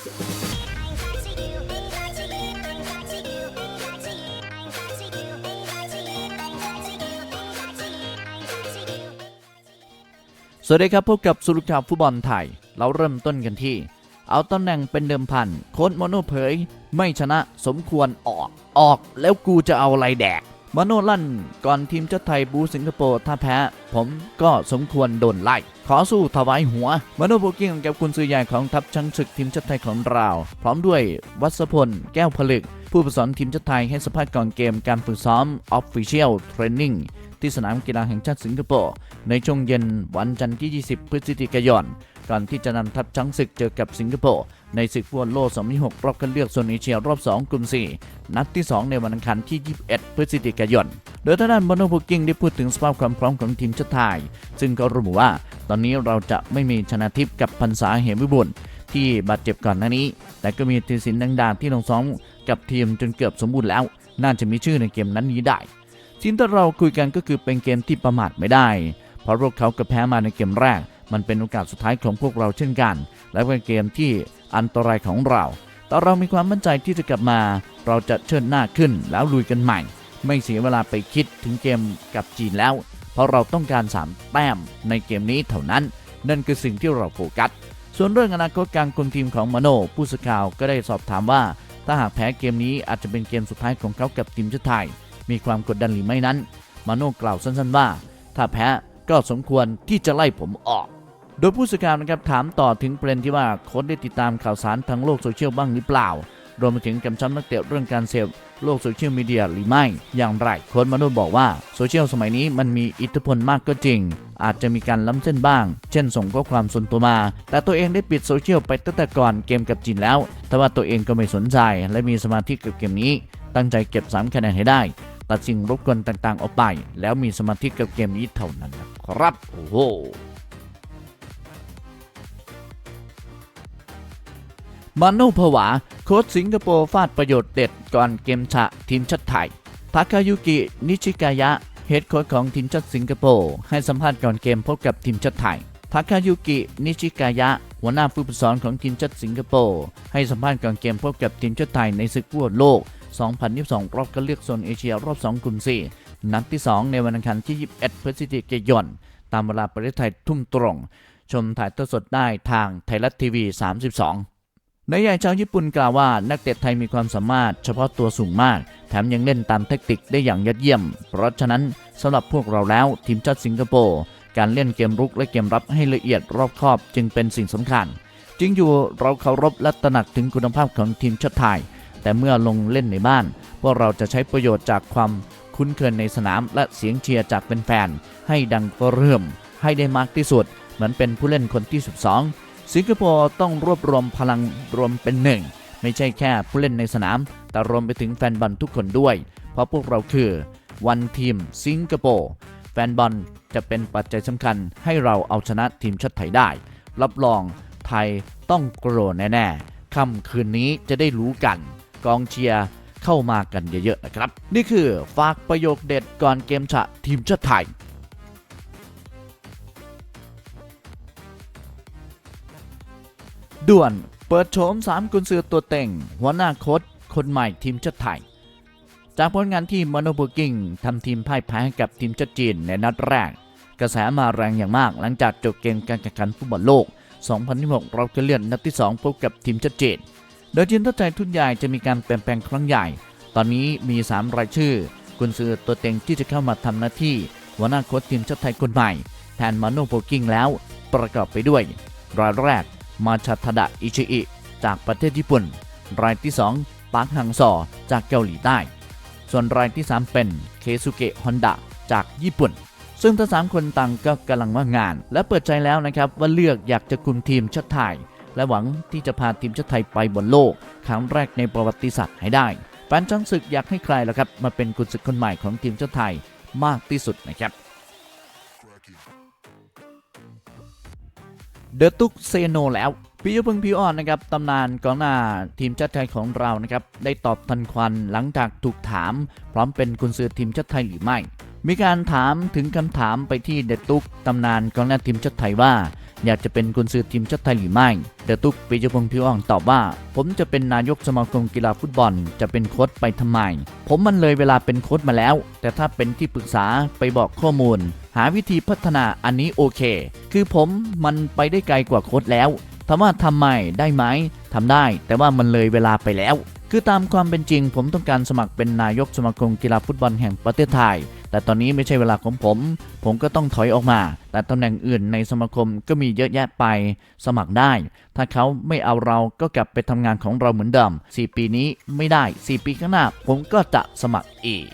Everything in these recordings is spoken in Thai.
สวัสดีครับ พบกับสุรุข่าวฟุตบอลไทย เราเริ่มต้นกันที่ เอาตำแหน่งเป็นเดิมพัน โค้ดโมโนเผย ไม่ชนะสมควรออกออกแล้วกูจะเอาอะไรแดก มโนลั่นก่อนทีมชาติไทยบูสิงคโปร์ถ้าแพ้ ผมก็สมควรโดนไล่ ขอสู้ถวายหัวมโนโบกิ้งกับคุณซื้อใหญ่ของทัพช้างศึกทีมชาติไทยของเรา พร้อมด้วยวัชพล แก้วผลึก ผู้ฝึกสอนทีมชาติไทยให้สัมภาษณ์ก่อนเกมการฝึกซ้อม Official Training ที่สนามกีฬาแห่งชาติสิงคโปร์ในช่วงเย็นวันจันทร์ที่ 20 พฤศจิกายน ก่อนที่จะนำทัพช้างศึกเจอกับสิงคโปร์ในศึกฟุตบอลโลก2026รอบคัดเลือกโซนเอเชียรอบ 2 กลุ่ม 4 นัดที่ 2 ในวันอังคารที่ 21 พฤศจิกายน โดยทางด้านบอนโนบุกิ้งได้พูดถึงสภาพความพร้อมของทีมชาติไทย ซึ่งก็ระบุว่า ตอนนี้เราจะไม่มีชนะทิพย์กับพันษาเหมวิบุลที่บาดเจ็บก่อนหน้านี้ แต่ก็มีทีสินดังดาที่ลงซ้อมกับทีมจนเกือบสมบูรณ์แล้ว น่าจะมีชื่อในเกมนั้นนี้ได้สิ่งที่เราคุยกันก็คือเป็นเกมที่ประมาทไม่ได้ เพราะพวกเขาก็แพ้มาในเกมแรก มันเป็นโอกาสสุดท้ายของพวกเราเช่นกัน และเป็นเกมที่อันตรายของเรา แต่เรามีความมั่นใจที่จะกลับมา เราจะเชิดหน้าขึ้นแล้วลุยกันใหม่ ไม่เสียเวลาไปคิดถึงเกมกับจีนแล้ว เพราะเราต้องการ 3 แต้มในเกมนี้เท่านั้น นั่นคือสิ่งที่เราโฟกัส ส่วนเรื่องอนาคตการคุมทีมของมโน ผู้สื่อข่าวก็ได้สอบถามว่า ถ้าหากแพ้เกมนี้อาจจะเป็นเกมสุดท้ายของเขากับทีมชาติไทย มีความกดดันหรือไม่นั้น มาโน่กล่าวสั้นๆว่า ถ้าแพ้ก็สมควรที่จะไล่ผมออก โดยผู้สื่อข่าวนะครับถามต่อถึงประเด็นที่ว่าโค้ชได้ติดตามข่าวสารทางโลกโซเชียลบ้างหรือเปล่า รวมไปถึงกำชับนักเตะเรื่องการเสพโลกโซเชียลมีเดียหรือไม่ อย่างไรโค้ชมาโนบอกว่าโซเชียลสมัยนี้มันมีอิทธิพลมากก็จริง อาจจะมีการล้ำเส้นบ้าง เช่นส่งข้อความส่วนตัวมา แต่ตัวเองได้ปิดโซเชียลไปตั้งแต่ก่อนเกมกับจีนแล้วแต่ว่าตัวเองก็ไม่สนใจและมีสมาธิกับเกมนี้ ตั้งใจเก็บ3คะแนนให้ได้ตัดสิ่งรบกวนต่างๆ ออกไป แล้วมีสมาธิกับเกมนี้เท่านั้นนะครับ โอ้โห มาโนผวา โค้ชสิงคโปร์ฟาดประโยชน์เด็ดก่อนเกมฉะทีมชาติไทยทาคายุกิ นิชิกายะ เฮดโค้ชของทีมชาติสิงคโปร์ให้สัมภาษณ์ก่อนเกมพบกับทีมชาติไทยทาคายุกิ นิชิกายะ หัวหน้าผู้ฝึกสอนของทีมชาติสิงคโปร์ให้สัมภาษณ์ก่อนเกมพบกับทีมชาติไทยในศึกฟุตบอลโลก 2022 รอบคัดเลือกโซนเอเชียรอบ 2 กลุ่ม 4 นัดที่ 2 ในวันอังคารที่ 21 พฤศจิกายน ตามเวลาประเทศไทยทุ่มตรง ชมถ่ายทอดสดได้ทางไทยรัฐทีวี 32 นายใหญ่ชาวญี่ปุ่นกล่าวว่านักเตะไทยมีความสามารถเฉพาะตัวสูงมาก แถมยังเล่นตามเทคนิคได้อย่างยอดเยี่ยม เพราะฉะนั้นสำหรับพวกเราแล้วทีมชาติสิงคโปร์การเล่นเกมรุกและเกมรับให้ละเอียดรอบคอบจึงเป็นสิ่งสำคัญจริงอยู่เราเคารพและตระหนักถึงคุณภาพของทีมชาติไทย แต่เมื่อลงเล่นในบ้าน พวกเราจะใช้ประโยชน์จากความคุ้นเคยในสนามและเสียงเชียร์จากเป็นแฟนๆให้ดังก็เริ่มให้ได้มากที่สุด เหมือนเป็นผู้เล่นคนที่ 12 สิงคโปร์ต้องรวบรวมพลังรวมเป็นหนึ่ง ไม่ใช่แค่ผู้เล่นในสนาม แต่รวมไปถึงแฟนบอลทุกคนด้วย เพราะพวกเราคือวันทีมสิงคโปร์แฟนบอลจะเป็นปัจจัยสำคัญให้เราเอาชนะทีมชาติไทยได้ รับรองไทยต้องโกรธแน่ๆค่ำคืนนี้จะได้รู้กันกองเชียร์เข้ามากันเยอะๆนะครับ นี่คือฝากประโยคเด็ดก่อนเกมฉะทีมชาติไทย ด่วนเปิดโฉม3กุนซือตัวเต็ง หัวหน้าโค้ชคนใหม่ทีมชาติไทย จากผลงานที่มโนบุกิงทำทีมพ่ายแพ้ให้กับทีมชาติจีนในนัดแรก กระแสมาแรงอย่างมากหลังจากจบเกมการแข่งขันฟุตบอลโลก 2026รอบคัดเลือกนัดที่ 2 พบกับทีมชาติจีน โดยทีมทัพไทยทุนใหญ่จะมีการเปลี่ยนแปลงครั้งใหญ่ ตอนนี้มี 3 รายชื่อ กุนซือตัวเต็งที่จะเข้ามาทำหน้าที่ หัวหน้าโค้ชทีมชาติไทยคนใหม่ แทนมโนโบกิงแล้วประกอบไปด้วยรายแรก มาชาทดะอิชิอิจากประเทศญี่ปุ่น รายที่ 2ปาร์คฮังซอจากเกาหลีใต้ ส่วนรายที่ 3 เป็นเคซุเกะฮอนดะจากญี่ปุ่น ซึ่งทั้งสามคนต่างก็กำลังว่างงาน และเปิดใจแล้วนะครับว่าเลือกอยากจะคุมทีมชาติไทย และหวังที่จะพาทีมชาติไทยไปบนโลก ครั้งแรกในประวัติศาสตร์ให้ได้แฟนจ้างศึกอยากให้ใครล่ะครับมาเป็นกุนศึกคนใหม่ของทีมชาติไทยมากที่สุดนะครับ เดอะตุกเซโนแล้วปิยพงพิวอ่อนนะครับตำนานกองหน้าทีมชาติไทยของเรานะครับได้ตอบทันควันหลังจากถูกถาม พร้อมเป็นกุนซือทีมชาติไทยหรือไม่ มีการถามถึงคำถามไปที่เดอะตุกตำนานกองหน้าทีมชาติไทยว่า อยากจะเป็นกุนซือทีมชาติไทยหรือไม่ เดตุกปีจพงศ์พิวอ่องตอบว่า ผมจะเป็นนายกสมาคมกีฬาฟุตบอล จะเป็นโค้ชไปทำไม ผมมันเลยเวลาเป็นโค้ชมาแล้ว แต่ถ้าเป็นที่ปรึกษาไปบอกข้อมูล หาวิธีพัฒนาอันนี้โอเค คือผมมันไปได้ไกลกว่าโค้ชแล้วถามว่าทำไมได้ไหมทำได้ แต่ว่ามันเลยเวลาไปแล้ว คือตามความเป็นจริง ผมต้องการสมัครเป็นนายกสมาคมกีฬาฟุตบอลแห่งประเทศไทย แต่ตอนนี้ไม่ใช่เวลาของผม ผมก็ต้องถอยออกมา แต่ตำแหน่งอื่นในสมาคมก็มีเยอะแยะไป สมัครได้ ถ้าเขาไม่เอาเราก็กลับไปทำงานของเราเหมือนเดิม 4 ปีนี้ไม่ได้ 4 ปีข้างหน้าผมก็จะสมัครอีก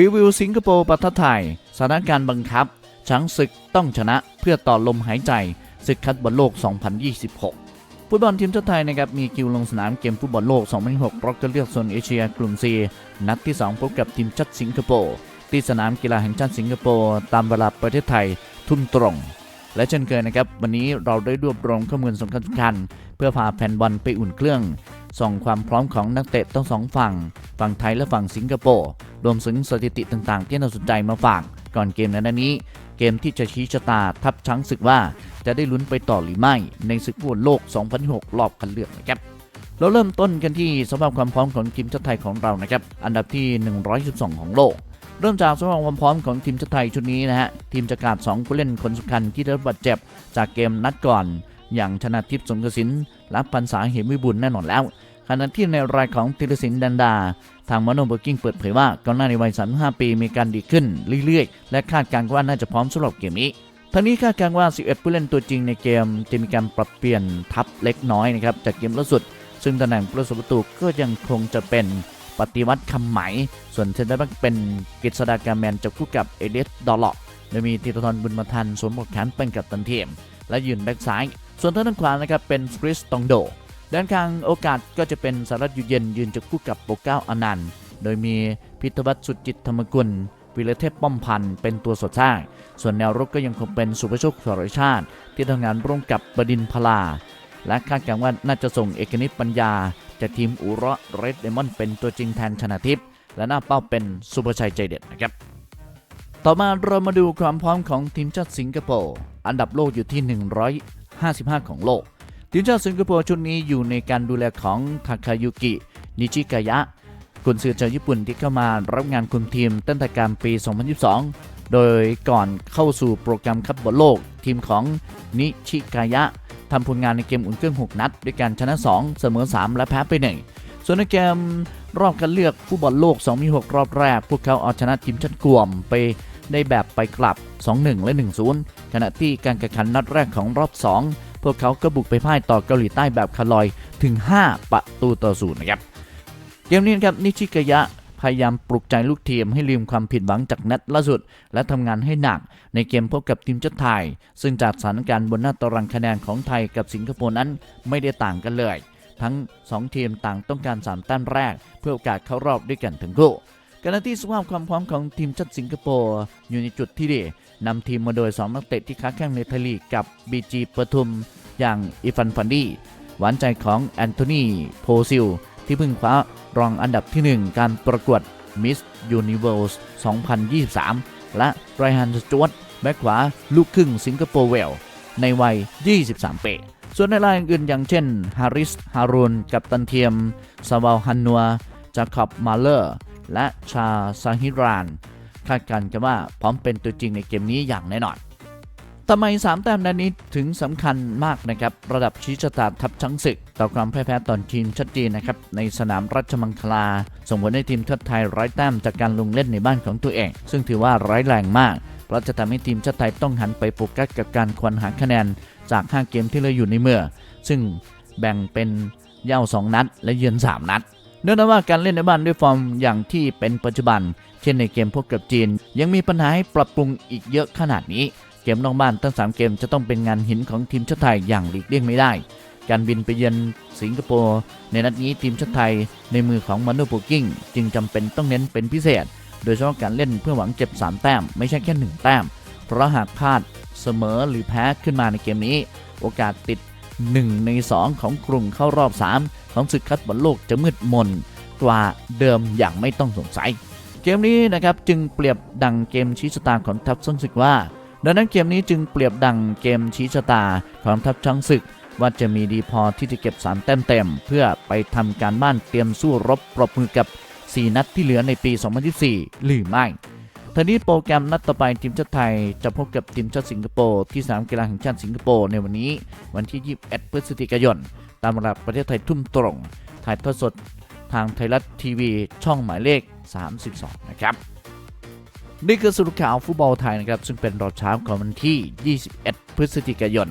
รีวิวสิงคโปร์ประเทศไทยสถานการณ์บังคับ ช้างศึกต้องชนะเพื่อต่อลมหายใจศึกคัดบอลโลก 2026 ฟุตบอลทีมชาติไทยนะครับมีคิวลงสนามเกมฟุตบอลโลก 2026รอบคัดเลือกโซนเอเชียกลุ่ม C นัดที่ 2 พบกับทีมชาติสิงคโปร์ที่สนามกีฬาแห่งชาติสิงคโปร์ตามเวลาประเทศไทยทุ่มตรง และเช่นเคยนะครับ วันนี้เราได้รวบรวมข้อมูลสำคัญๆเพื่อพาแฟนบอลไปอุ่นเครื่อง ส่องความพร้อมของนักเตะทั้งสองฝั่ง ฝั่งไทยและฝั่งสิงคโปร์รวมถึงสถิติต่างๆ ที่น่าสนใจมาฝากก่อนเกมในนัดนี้ เกมที่จะชี้ชะตาทัพช้างศึกว่าจะได้ลุ้นไปต่อหรือไม่ ในศึกฟุตบอลโลก 2006 รอบคัดเลือกนะครับเราเริ่มต้นกันที่สภาพความพร้อมของทีมชาติไทยของเรานะครับอันดับที่ 112 ของโลกเริ่มจากสภาพความพร้อมของทีมชาติไทยชุดนี้นะฮะทีมจะขาด2ผู้เล่นคนสำคัญที่ได้รับบาดเจ็บจากเกมนัดก่อน อย่างชนะทิพย์สงกระสินและพันษาเหมวิบุญแน่นอนแล้วขณะที่ในรายของธีรศิลป์ดันดา ทางมโนเบอร์กิ้งเปิดเผยว่าก่อนหน้าในวัย 35 ปีมีการดีขึ้นเรื่อยๆ และคาดการณ์ว่าน่าจะพร้อมสำหรับเกมนี้ทั้งนี้คาดการณ์ว่า 11 ผู้เล่นตัวจริงในเกม จะมีการปรับเปลี่ยนทัพเล็กน้อยนะครับจากเกมล่าสุด ซึ่งตำแหน่งผู้รักษาประตูก็ยังคงจะเป็นปฏิวัติคำไหม ส่วนเซนเตอร์แบ็กเป็นกฤษดากาแมนจะคู่กับเอเดสดอลล็อกโดยมีธีรทรบุญมาทันสวมบทแขนเป็นกัปตันเทีมและยืนแบ็กซ้าย ส่วนทางด้านขวานะครับเป็นคริสตองโด ด้านข้างโอกาสก็จะเป็นสารัตอยู่เย็นยืนจะคู่กับโปรเก้าอนันต์ โดยมีพิทวัตสุจิตธรรมกุลวิรเทพป้อมพันธ์เป็นตัวสดสร้าง ส่วนแนวรุกก็ยังคงเป็นสุภโชคสรชาติ ที่ทำงานร่วมกับบดินพลา และคาดการณ์ว่าน่าจะส่งเอกนิตปัญญา จากทีมอุระเรดเดมอนเป็นตัวจริงแทนชนะทิพย์และหน้าเป้าเป็นสุภชัยใจเด็ดนะครับต่อมาเรามาดูความพร้อมของทีมชาติสิงคโปร์อันดับโลกอยู่ที่ 55 ของโลก ทีมชาติสิงคโปร์ชุดนี้อยู่ในการดูแลของทาคายุกิ นิชิกายะกุนซือชาวญี่ปุ่นที่เข้ามารับงานคุมทีมตั้งแต่การปี 2022 โดยก่อนเข้าสู่โปรแกรมคัพบอลโลก ทีมของนิชิกายะทำผลงานในเกมอุ่นเครื่อง 6 นัด ด้วยการชนะ 2 เสมอ 3 และแพ้ไป 1 ส่วนในเกมรอบคัดเลือกฟุตบอลโลก 2006 รอบแรก พวกเขาเอาชนะทีมชาติกวมไป ได้แบบไปกลับ 2-1 และ 1-0 ขณะที่การแข่งขันนัดแรกของรอบ 2 พวกเขาก็บุกไปพ่ายต่อเกาหลีใต้แบบคาลอยถึง 5 ประตูต่อศูนย์นะครับเกมนี้นะครับนิชิกายะพยายามปลุกใจลูกทีมให้ลืมความผิดหวังจากนัดล่าสุด และทำงานให้หนักในเกมพบกับทีมชาติไทย ซึ่งจากสถานการณ์บนหน้าตารางคะแนนของไทยกับสิงคโปร์นั้นไม่ได้ต่างกันเลย ทั้ง 2 ทีมต่างต้องการ 3 แต้มแรก เพื่อโอกาสเข้ารอบด้วยกันทั้งคู่ ขณะที่สภาพความพร้อมของทีมชาติสิงคโปร์อยู่ในจุดที่ดีนำทีมมาโดย 2 นักเตะที่ค้าแข่งในไทยลีกกับบีจีปทุม อย่างอีฟันฟันดี้หวานใจของแอนโทนีโพซิล ที่เพิ่งคว้ารองอันดับที่ 1 การประกวด Miss Universe 2023 และไรฮันสจวตแบ็คขวาลูกครึ่งสิงคโปร์เวล ในวัย 23 ปีส่วนในรายอื่นอย่างเช่นฮาริส ฮารุน กับตันเทียม ซาวาลฮันนัว จาคอบมาเลอร์ และชาซาฮิราน คาดการณ์กันว่าพร้อมเป็นตัวจริงในเกมนี้อย่างแน่นอนทำไม 3 แต้มนัดนี้ถึงสำคัญมากนะครับระดับชี้ชะตาทัพช้างศึก ต่อความแพ่ายแพ้ตอนทีมชัดเจนนะครับในสนามรัชมังคลา ส่งผลให้ทีมชาติไทยไร้แต้มจากการลงเล่นในบ้านของตัวเอง ซึ่งถือว่าร้ายแรงมากเพราะจะทำให้ทีมชาติไทยต้องหันไปโฟกัสกับการควนหาคะแนนจาก 5 เกมที่เหลืออยู่ในเมือซึ่งแบ่งเป็นเย่า 2 นัด และเยือน 3 นัด เนื่องจากว่าการเล่นในบ้านด้วยฟอร์มอย่างที่เป็นปัจจุบัน เช่นในเกมพบกับจีน ยังมีปัญหาให้ปรับปรุงอีกเยอะขนาดนี้ เกมนอกบ้านทั้ง 3 เกมจะต้องเป็นงานหินของทีมชาติไทยอย่างหลีกเลี่ยงไม่ได้ การบินไปเยือนสิงคโปร์ในนัดนี้ทีมชาติไทยในมือของมานูโปกิ้งจึงจำเป็นต้องเน้นเป็นพิเศษ โดยเฉพาะการเล่นเพื่อหวังเก็บ3แต้มไม่ใช่แค่1แต้ม เพราะหากพลาดเสมอหรือแพ้ขึ้นมาในเกมนี้ โอกาสติด 1 ใน 2 ของกลุ่มเข้ารอบ 3 ของศึกคัดบอลโลกจะมืดมนกว่าเดิมอย่างไม่ต้องสงสัย เกมนี้นะครับจึงเปรียบดังเกมชี้ชะตาของทัพช้างศึกว่า ดังนั้นเกมนี้จึงเปรียบดังเกมชี้ชะตาของทัพช้างศึก ว่าจะมีดีพอที่จะเก็บสามแต้มเต็ม เพื่อไปทำการบ้านเตรียมสู้รบปรบมือกับ 4 นัดที่เหลือในปี 2024 หรือไม่ ทีนี้โปรแกรมนัดต่อไปทีมชาติไทย จะพบกับทีมชาติสิงคโปร์ที่สนามกีฬาแห่งชาติสิงคโปร์ในวันนี้วันที่ 21 พฤศจิกายน ตามเวลาประเทศไทยทุ่มตรง ถ่ายทอดสดทางไทยรัฐทีวีช่องหมายเลข 32 นะครับ นี่คือสรุปข่าวฟุตบอลไทยนะครับ ซึ่งเป็นรอบเช้าของวันที่ 21 พฤศจิกายน